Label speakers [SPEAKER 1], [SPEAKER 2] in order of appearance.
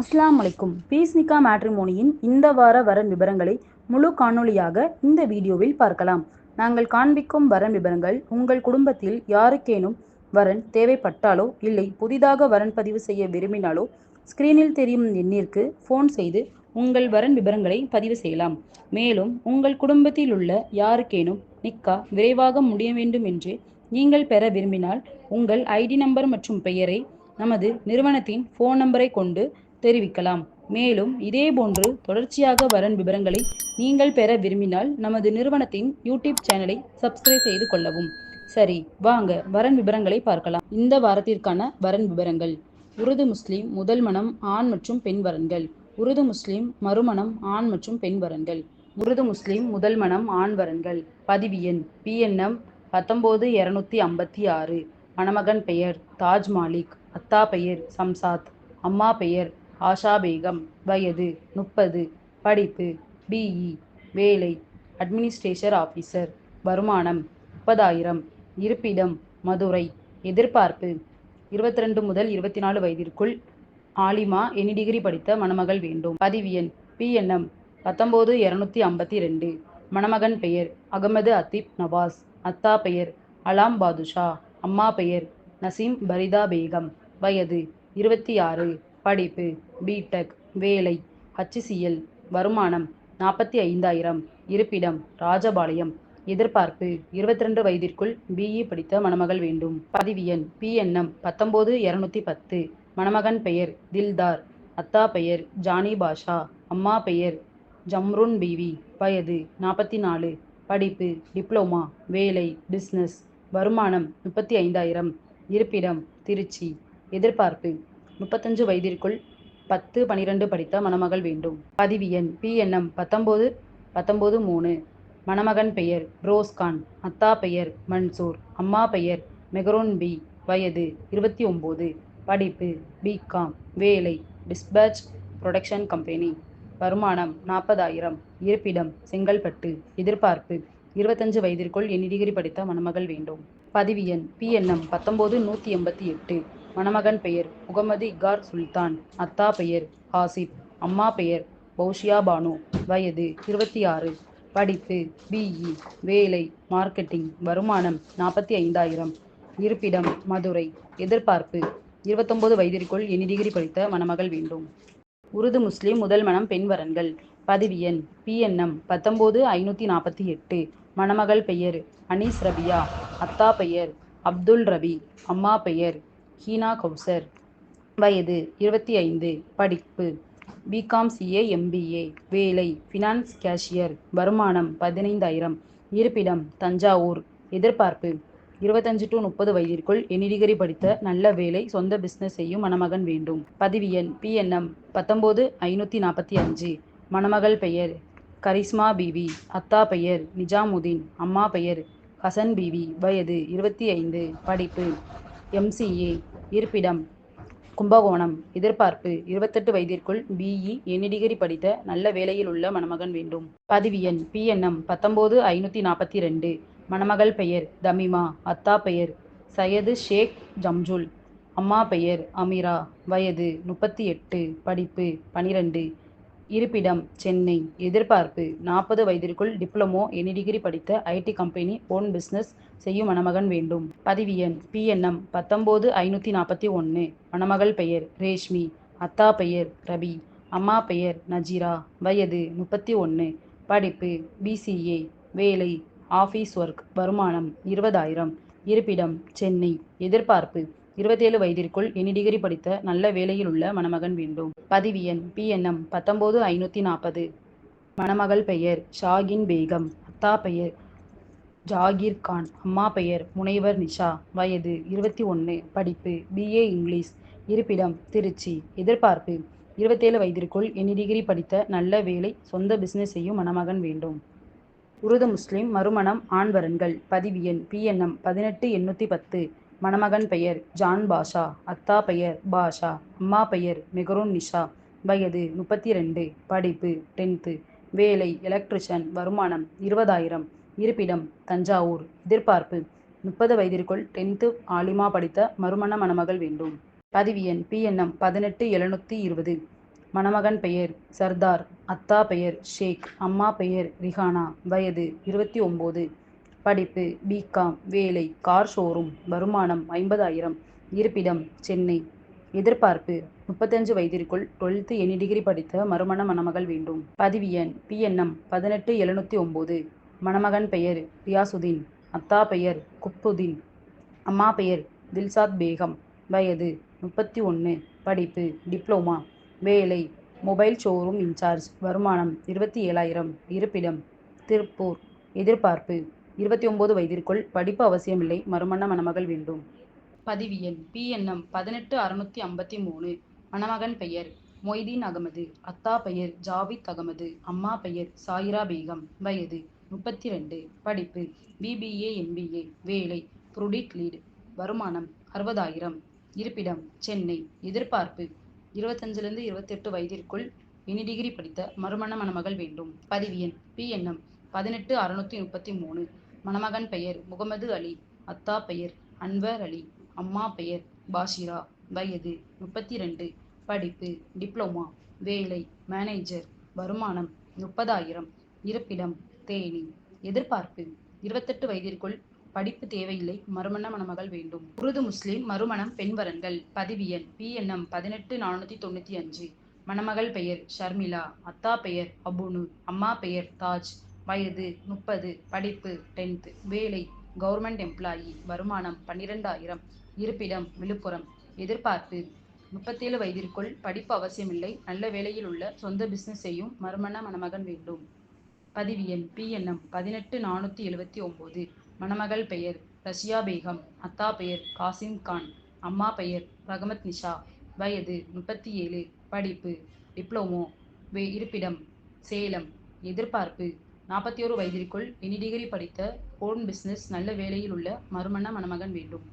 [SPEAKER 1] அஸ்லாம் அலைக்கும் பீஸ்னிகா மேட்ரிமோனியின் இந்த வார வரன் விவரங்களை முழு காணொளியாக இந்த வீடியோவில் பார்க்கலாம். நாங்கள் காண்பிக்கும் வரன் விவரங்கள் உங்கள் குடும்பத்தில் யாருக்கேனும் வரன் தேவைப்பட்டாலோ இல்லை புதிதாக வரன் பதிவு செய்ய விரும்பினாலோ ஸ்கிரீனில் தெரியும் எண்ணிற்கு ஃபோன் செய்து உங்கள் வரன் விவரங்களை பதிவு செய்யலாம். மேலும் உங்கள் குடும்பத்தில் உள்ள யாருக்கேனும் நிக்கா விரைவாக முடிய வேண்டும் என்று நீங்கள் பெற விரும்பினால் உங்கள் ஐடி நம்பர் மற்றும் பெயரை நமது நிறுவனத்தின் ஃபோன் நம்பரை கொண்டு தெரிவிக்கலாம். மேலும் இதேபோன்று தொடர்ச்சியாக வரன் விவரங்களை நீங்கள் பெற விரும்பினால் நமது நிறுவனத்தின் யூடியூப் சேனலை சப்ஸ்கிரைப் செய்து கொள்ளவும். சரி வாங்க வரன் விவரங்களை பார்க்கலாம். இந்த வாரத்திற்கான வரன் விவரங்கள். உருது முஸ்லீம் முதல் மனம் ஆண் மற்றும் பெண் வரன்கள். உருது முஸ்லீம் மறுமணம் ஆண் மற்றும் பெண் வரன்கள். உருது முஸ்லீம் முதல் மனம் ஆண் வரன்கள். பதிவு எண் பிஎன்எம் பத்தொம்போது இரநூத்தி ஐம்பத்தி ஆறு. மணமகன் பெயர் தாஜ் மாலிக். அத்தா பெயர் சம்சாத். அம்மா பெயர் ஆஷா பேகம் வயது முப்பது படிப்பு பிஇ வேலை அட்மினிஸ்ட்ரேஷர் ஆஃபீஸர் வருமானம் முப்பதாயிரம் இருப்பிடம் மதுரை எதிர்பார்ப்பு இருபத்தி ரெண்டு முதல் இருபத்தி நாலு வயதிற்குள் ஆலிமா எனி டிகிரி படித்த மணமகள் வேண்டும். பதிவு எண் பிஎன்எம் பத்தொம்போது இரநூத்தி ஐம்பத்தி ரெண்டு மணமகன் பெயர் அகமது அத்தீப் நவாஸ். அத்தா பெயர் அலாம் பாதுஷா. அம்மா பெயர் நசீம் பரிதா பேகம் வயது இருபத்தி ஆறு படிப்பு பிடெக் வேலை ஹச்சிசிஎல் வருமானம் நாற்பத்தி ஐந்தாயிரம். இருப்பிடம் ராஜபாளையம். எதிர்பார்ப்பு இருபத்தி ரெண்டு வயதிற்குள் பிஇ படித்த மணமகள் வேண்டும். பதிவு எண் பிஎன்எம் பத்தொம்போது இரநூத்தி பத்து. மணமகன் பெயர் தில்தார். அத்தா பெயர் ஜானி பாஷா. அம்மா பெயர் ஜம்ருன் பிவி. வயது நாற்பத்தி நாலு. படிப்பு டிப்ளோமா வேலை பிஸ்னஸ் வருமானம் முப்பத்தி ஐந்தாயிரம். இருப்பிடம் திருச்சி. எதிர்பார்ப்பு முப்பத்தஞ்சு வயதிற்குள் பத்து பனிரெண்டு படித்த மணமகள் வேண்டும். பதிவு எண் பிஎன்எம் பத்தொம்போது பத்தொம்போது மூணு. மணமகன் பெயர் ரோஸ்கான் அத்தா பெயர் மன்சூர். அம்மா பெயர் மெகரோன் பி. வயது இருபத்தி ஒம்பது. படிப்பு பிகாம் வேலை டிஸ்பேச் ப்ரொடக்ஷன் கம்பெனி. வருமானம் நாற்பதாயிரம். இருப்பிடம் செங்கல்பட்டு. எதிர்பார்ப்பு இருபத்தஞ்சு வயதிற்குள் என் டிகிரி படித்த மணமகள் வேண்டும். பதிவு எண் பிஎன்எம் பத்தொம்போது நூற்றி எண்பத்தி எட்டு. மணமகன் பெயர் முகமது இகார் சுல்தான் அத்தா பெயர் ஹாசிப் அம்மா பெயர் பௌஷியா பானு. வயது இருபத்தி ஆறு படிப்பு பிஇ வேலை மார்க்கெட்டிங் வருமானம் நாற்பத்தி ஐந்தாயிரம். இருப்பிடம் மதுரை. எதிர்பார்ப்பு இருபத்தொன்பது வயதிற்குள் இனி டிகிரி படித்த மணமகள் வேண்டும். உருது முஸ்லிம் முதல் மனம் பெண் வரன்கள். பதிவு எண் பிஎன்எம் பத்தொம்போது ஐநூற்றி நாற்பத்தி எட்டு. மணமகள் பெயர் அனீஸ் ரபியா அத்தா பெயர் அப்துல் ரபி அம்மா பெயர் ஹீனா கௌசர். வயது இருபத்தி ஐந்து படிப்பு பிகாம் சிஏ எம்பிஏ வேலை. ஃபினான்ஸ் கேஷியர் வருமானம் பதினைந்தாயிரம். இருப்பிடம் தஞ்சாவூர். எதிர்பார்ப்பு. இருபத்தஞ்சு டு முப்பது வயதிற்குள் எனிடிகிரி படித்த நல்ல வேலை. சொந்த பிஸ்னஸ் செய்யும் மணமகன் வேண்டும். பதிவு எண் பிஎன்எம் பத்தொம்போது ஐநூற்றி நாற்பத்தி அஞ்சு. மணமகள் பெயர் கரிஸ்மா பிவி. அத்தா பெயர் நிஜாமுதீன். அம்மா பெயர் ஹசன் பிவி. வயது இருபத்தி ஐந்து படிப்பு. எம்சிஏ இருப்பிடம் கும்பகோணம் எதிர்பார்ப்பு இருபத்தெட்டு வயதிற்குள் பிஇ எனி டிகிரி படித்த நல்ல வேலையில் உள்ள மணமகன் வேண்டும். பதிவு எண் பிஎன்எம் பத்தொம்போது ஐநூற்றி நாற்பத்தி ரெண்டு மணமகள் பெயர் தமிமா. அத்தா பெயர் சையது ஷேக் ஜம்ஜுல். அம்மா பெயர் அமீரா. வயது முப்பத்தி எட்டு. படிப்பு பனிரெண்டு. இருப்பிடம் சென்னை. எதிர்பார்ப்பு. நாற்பது வயதிற்குள் டிப்ளமோ எனி டிகிரி படித்த ஐடி கம்பெனி ஓன் பிஸ்னஸ் செய்யும் மணமகன் வேண்டும். பதிவு எண். பிஎன்எம் பத்தொம்போது ஐநூற்றி நாற்பத்தி ஒன்று மணமகள் பெயர். ரேஷ்மி. அத்தா பெயர். ரபி. அம்மா பெயர். நஜீரா. வயது முப்பத்தி ஒன்று படிப்பு. பிசிஏ வேலை. Office work. வருமானம் இருபதாயிரம். இருப்பிடம் சென்னை. எதிர்பார்ப்பு. இருபத்தேழு வயதிற்குள் எனி டிகிரி படித்த நல்ல வேலையில் உள்ள மணமகன் வேண்டும். பதிவு எண் பிஎன்எம் பத்தொம்போது ஐநூற்றி நாற்பது மணமகள் பெயர் ஷாகின் பேகம். அத்தா பெயர் ஜாகிர் கான். அம்மா பெயர் முனைவர் நிஷா. வயது இருபத்தி ஒன்று படிப்பு பிஏ இங்கிலீஷ். இருப்பிடம் திருச்சி. எதிர்பார்ப்பு இருபத்தேழு வயதிற்குள் எனி டிகிரி படித்த நல்ல வேலை சொந்த பிசினஸ் செய்யும் மணமகன் வேண்டும். உருது முஸ்லிம் மறுமணம் ஆண்வரன்கள் பதிவு எண் பிஎன்எம் பதினெட்டு எண்ணூற்றி பத்து. மணமகன் பெயர் ஜான் பாஷா அத்தா பெயர் பாஷா அம்மா பெயர் மெகரூன் நிஷா. வயது முப்பத்தி ரெண்டு படிப்பு டென்த்து. வேலை எலக்ட்ரிஷன் வருமானம் இருபதாயிரம். இருப்பிடம் தஞ்சாவூர். எதிர்பார்ப்பு முப்பது வயதிற்குள் டென்த்து ஆலிமா படித்த மறுமண மணமகள் வேண்டும். பதிவு எண் பிஎன்எம் பதினெட்டு எழுநூற்றி இருபது. மணமகன் பெயர் சர்தார் அத்தா பெயர் ஷேக் அம்மா பெயர் ரிஹானா. வயது இருபத்தி ஒம்பது. படிப்பு பிகாம் வேலை கார் ஷோரூம் வருமானம் ஐம்பதாயிரம். இருப்பிடம் சென்னை. எதிர்பார்ப்பு முப்பத்தஞ்சு வயதிற்குள் டுவெல்த்து எனி டிகிரி படித்த மறுமண மணமகள் வேண்டும். பதிவு எண் பிஎன்எம் பதினெட்டு எழுநூற்றி ஒம்பது. மணமகன் பெயர் ரியாசுதீன். அத்தா பெயர் குப்புதீன். அம்மா பெயர் தில்சாத் பேகம். வயது முப்பத்தி ஒன்று படிப்பு டிப்ளோமா. வேலை மொபைல் ஷோரூம் இன்சார்ஜ். வருமானம் இருபத்தி ஏழாயிரம். இருப்பிடம் திருப்பூர். எதிர்பார்ப்பு இருபத்தி ஒன்பது வயதிற்குள் படிப்பு அவசியமில்லை. மறுமண மணமகள் வேண்டும். பதிவு எண். பிஎன்எம் பதினெட்டு அறுநூத்தி ஐம்பத்தி மூணு. மணமகன் பெயர். மொய்தீன் அகமது. அத்தா பெயர். ஜாவித் அகமது. அம்மா பெயர். சாயிரா பேகம். வயது முப்பத்தி ரெண்டு படிப்பு பிபிஏ எம்பிஏ வேலை. Product lead. வருமானம் அறுபதாயிரம். இருப்பிடம். சென்னை. எதிர்பார்ப்பு. இருபத்தஞ்சிலிருந்து இருபத்தெட்டு வயதிற்குள் இனி டிகிரி படித்த மறுமண மணமகள் வேண்டும். பதிவு எண். பிஎன்எம் பதினெட்டு அறுநூத்தி முப்பத்தி மூணு. மணமகன் பெயர் முகமது அலி அத்தா பெயர் அன்வர் அலி அம்மா பெயர் பாஷிரா வயது முப்பத்தி ரெண்டு படிப்பு டிப்ளோமா வேலை மேனேஜர் வருமானம் முப்பதாயிரம் இருப்பிடம் தேனி எதிர்பார்ப்பு இருபத்தெட்டு வயதிற்குள் படிப்பு தேவையில்லை மறுமண மணமகள் வேண்டும். உருது முஸ்லிம் மறுமணம் பெண்வரன்கள் பதிவு எண் பிஎன்எம் பதினெட்டு நானூற்றி தொண்ணூற்றி அஞ்சு. மணமகள் பெயர் ஷர்மிளா அத்தா பெயர் அபுனு அம்மா பெயர் தாஜ் வயது முப்பது படிப்பு டென்த்து வேலை கவர்மெண்ட் எம்ப்ளாயி வருமானம் பன்னிரெண்டாயிரம் இருப்பிடம் விழுப்புரம். எதிர்பார்ப்பு முப்பத்தேழு வயதிற்குள் படிப்பு அவசியமில்லை. நல்ல வேலையில் உள்ள சொந்த பிஸ்னஸ் செய்யும் மறுமண மணமகன் வேண்டும். பதிவு எண் பிஎன்எம் பதினெட்டு நானூற்றி எழுபத்தி ஒம்பது. மணமகள் பெயர் ரஷ்யா பேகம். அத்தா பெயர் காசிம் கான். அம்மா பெயர் ரகமத் நிஷா. வயது முப்பத்தி ஏழு படிப்பு டிப்ளமோ வே இருப்பிடம் சேலம். எதிர்பார்ப்பு நாற்பத்தி ஒரு வயதிற்குள் எனி டிகிரி படித்த ஓன் பிஸ்னஸ் நல்ல வேலையில் உள்ள மறுமண மணமகன் வேண்டும்.